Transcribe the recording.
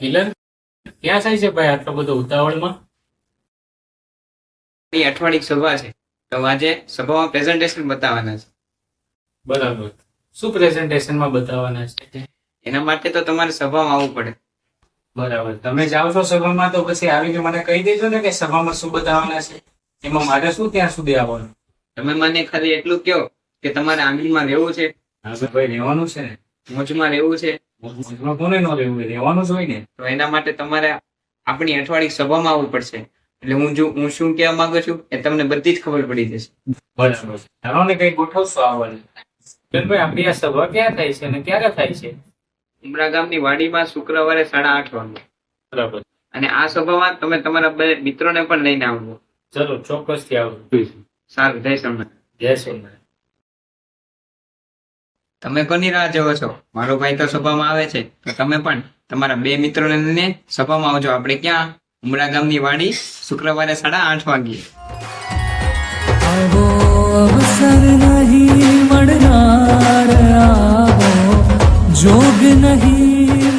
મિલન ક્યાં થાય છે ભાઈ આટલો બધો ઉતાવળમાં? અઠવાડિક સભા છે. તો આજે સભામાં પ્રેઝન્ટેશન બતાવવાના છે. બરાબર. શું પ્રેઝન્ટેશનમાં બતાવવાના છે? એના માટે તો તમારે સભામાં આવવું પડે. બરાબર. તમે જાઓ છો સભામાં તો પછી આવીને મને કહી દેજો ને કે સભામાં શું બતાવવાના છે. એમાં મારે શું ત્યાં સુધી આવવાનું? તમે મને ખાલી એટલું કહો કે તમારે આંગળીમાં રહેવું છે. હા ભાઈ રહેવાનું છે ને. મોજમાં રહેવું છે? મોજમાં કોને ન રહેવું રહેવાનું જ હોય ને. તો એના માટે તમારે આપણી અઠવાડિક સભામાં આવવું પડશે. એટલે હું જો હું શું કહેવા માંગુ છું એ તમને બધી જ ખબર પડી જશે. બરાબર. ચાલો ને કઈ ગોઠવશો આવવાનું ભાઈ આપણી આ સભા ક્યાં થાય છે અને ક્યારે થાય છે? ઉમરા ગામની વાડીમાં શુક્રવારે સાડા આઠ વાગે. બરાબર. અને આ સભામાં તમે તમારા બે મિત્રોને પણ લઈને આવજો. ચલો ચોક્કસથી આવું સારું જય સોમનાથ જય સોમનાથ તમે કોની રાહ જોવો છો? મારો ભાઈ તો સભામાં આવે છે. તો તમે પણ તમારા બે મિત્રોને લઈને સભામાં આવજો. આપણે ક્યાં? ઉમરા ગામની વાડી, શુક્રવારે સાડા આઠ વાગ્યે. અવસર નહીં મળનાર જોગ નહીં